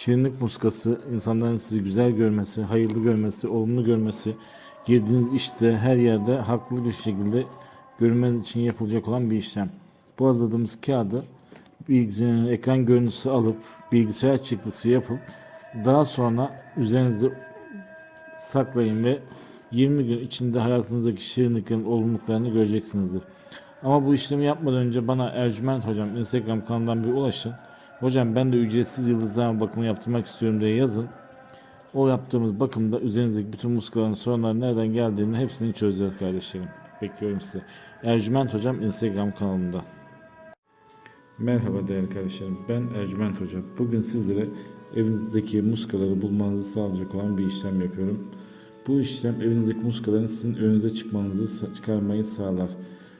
Şirinlik muskası insanların sizi güzel görmesi, hayırlı görmesi, olumlu görmesi, girdiğiniz işte her yerde haklı bir şekilde görmeniz için yapılacak olan bir işlem. Bu hazırladığımız kağıdı ekran görüntüsü alıp bilgisayar çıktısı yapıp daha sonra üzerinizde saklayın ve 20 gün içinde hayatınızdaki şirinliklerin olumluluklarını göreceksinizdir. Ama bu işlemi yapmadan önce bana Ercüment Hocam Instagram kanalından bir ulaşın. Hocam ben de ücretsiz yıldızlama bakımı yaptırmak istiyorum diye yazın. O yaptığımız bakımda üzerinizdeki bütün muskaların sorunları nereden geldiğini hepsini çözeceğiz kardeşlerim. Bekliyorum sizi. Ercüment Hocam Instagram kanalında. Merhaba değerli kardeşlerim. Ben Ercüment Hocam. Bugün sizlere evinizdeki muskaları bulmanızı sağlayacak olan bir işlem yapıyorum. Bu işlem evinizdeki muskaların sizin önünüze çıkmanızı çıkarmayı sağlar.